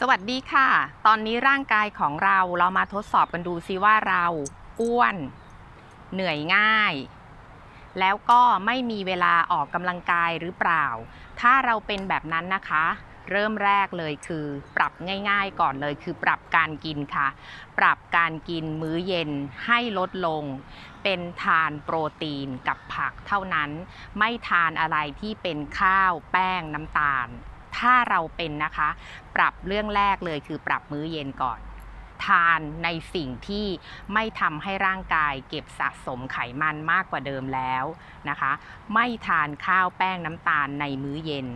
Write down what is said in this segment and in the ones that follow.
สวัสดีค่ะ ตอนนี้ร่างกายของเราเรามาทดสอบกันดูซิว่าเราอ้วน เหนื่อยง่าย แล้วก็ไม่มีเวลาออกกำลังกายหรือเปล่า ถ้าเราเป็นแบบนั้นนะคะ เริ่มแรกเลยคือ ปรับง่าย ๆ ก่อนเลยคือปรับการกินค่ะ ปรับการกินมื้อเย็นให้ลดลง เป็นทานโปรตีนกับผักเท่านั้น ไม่ทานอะไรที่เป็นข้าวแป้งน้ำตาล ถ้าเราเป็นนะคะ ปรับเรื่องแรกเลยคือปรับมื้อเย็นก่อน ทานในสิ่งที่ไม่ทำให้ร่างกายเก็บสะสมไขมันมากกว่าเดิมแล้วนะคะ ไม่ทานข้าวแป้งน้ำตาลในมื้อเย็น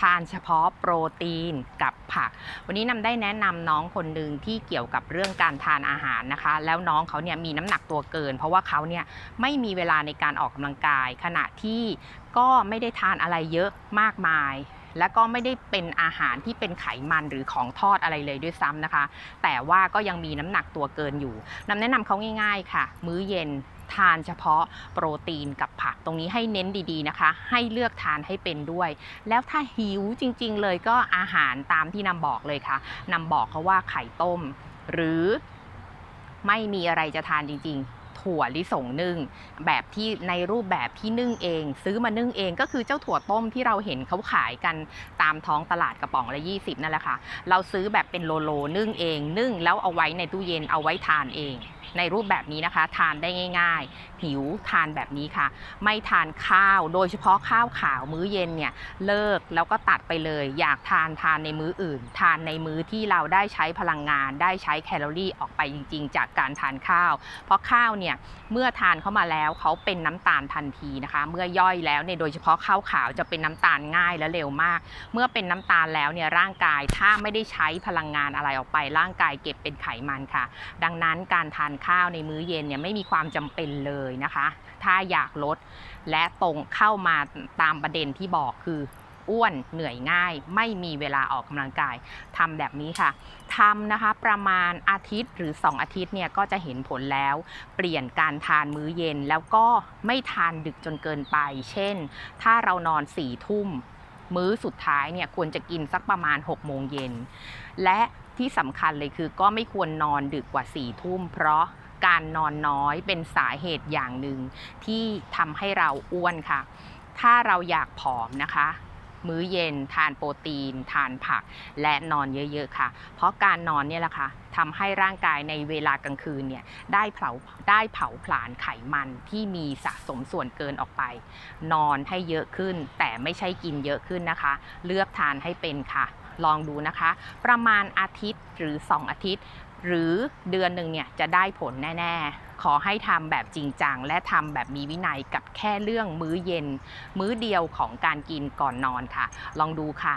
ทานเฉพาะโปรตีนกับผัก วันนี้นำได้แนะนำน้องคนหนึ่งที่เกี่ยวกับเรื่องการทานอาหารนะคะ แล้วน้องเขาเนี่ยมีน้ำหนักตัวเกิน เพราะว่าเขาเนี่ยไม่มีเวลาในการออกกำลังกาย ขณะที่ก็ไม่ได้ทานอะไรเยอะมากมาย และก็ไม่ได้เป็นอาหารที่เป็นไขมันหรือของทอดอะไรเลยด้วยซ้ำนะคะ แต่ว่าก็ยังมีน้ำหนักตัวเกินอยู่นำแนะนำเขาง่าย ๆ ค่ะ มื้อเย็นทานเฉพาะโปรตีนกับผักตรงนี้ให้เน้นดีๆนะคะ ให้เลือกทานให้เป็นด้วย แล้วถ้าหิวจริงๆเลยก็อาหารตามที่นำบอกเลยค่ะนำบอกเขาว่าไข่ต้ม หรือไม่มีอะไรจะทานจริงๆ ถั่วลิสงนึ่งแบบที่ในรูปแบบที่นึ่งเอง ซื้อมานึ่งเองก็คือเจ้าถั่วต้มที่เราเห็นเขาขายกันตามท้องตลาดกระป๋องละ 20 นั่นแหละค่ะ เราซื้อแบบเป็นโลโลนึ่งเองนึ่งแล้วเอาไว้ในตู้เย็นเอาไว้ทานเอง ในรูปแบบนี้นะคะ ทานได้ง่าย ๆ หิวทานแบบนี้ค่ะ ไม่ทานข้าวโดยเฉพาะข้าวขาวมื้อเย็นเนี่ยเลิกแล้วก็ตัดไปเลย อยากทานทานในมื้ออื่น ทานในมื้อที่เราได้ใช้พลังงาน ได้ใช้แคลอรี่ออกไปจริง ๆ จากการทานข้าว เพราะข้าวเนี่ยเมื่อทานเข้ามาแล้วเขาเป็นน้ำตาลทันทีนะคะ เมื่อย่อยแล้วเนี่ยโดยเฉพาะข้าวขาวจะเป็นน้ำตาลง่ายและเร็วมาก เมื่อเป็นน้ำตาลแล้วเนี่ยร่างกายถ้าไม่ได้ใช้พลังงานอะไรออกไป ร่างกายเก็บเป็นไขมันค่ะ ดังนั้นการทานข้าวในมื้อเย็นเนี่ยไม่มีความจำเป็นเลยนะคะ ถ้าอยากลดและตรงเข้ามาตามประเด็นที่บอกคือ อ้วนเหนื่อยง่าย ไม่มีเวลาออกกำลังกายทำแบบนี้ค่ะทำนะคะประมาณอาทิตย์หรือ 2 อาทิตย์เนี่ยก็จะเห็นผลแล้ว เปลี่ยนการทานมื้อเย็นแล้วก็ไม่ทานดึกจนเกินไป เช่น ถ้าเรานอน4ี่ทุ่มมื้อสุดท้ายเนี่ยควรจะกินสักประมาณ 6 โมงเย็น และที่สำคัญเลยคือก็ไม่ควรนอนดึกกว่า4ี่ทุ่ม เพราะการนอนน้อยเป็นสาเหตุอย่างหนึ่งที่ทำให้เราอ้วนค่ะ ถ้าเราอยากผอมนะคะ มื้อเย็น ทานโปรตีน ทานผัก และนอนเยอะ ๆ ค่ะ เพราะการนอนเนี่ยแหละค่ะทำให้ร่างกายในเวลากลางคืนเนี่ยได้เผาได้เผาผลาญไขมันที่มีสะสมส่วนเกินออกไป นอนให้เยอะขึ้น แต่ไม่ใช่กินเยอะขึ้นนะคะ เลือกทานให้เป็นค่ะ ลองดูนะคะ ประมาณอาทิตย์หรือ 2 อาทิตย์ หรือเดือนหนึ่งเนี่ยจะได้ผลแน่ๆ ขอให้ทำแบบจริงจังและทำแบบมีวินัยกับแค่เรื่องมื้อเย็น มื้อเดียวของการกินก่อนนอนค่ะ ลองดูค่ะ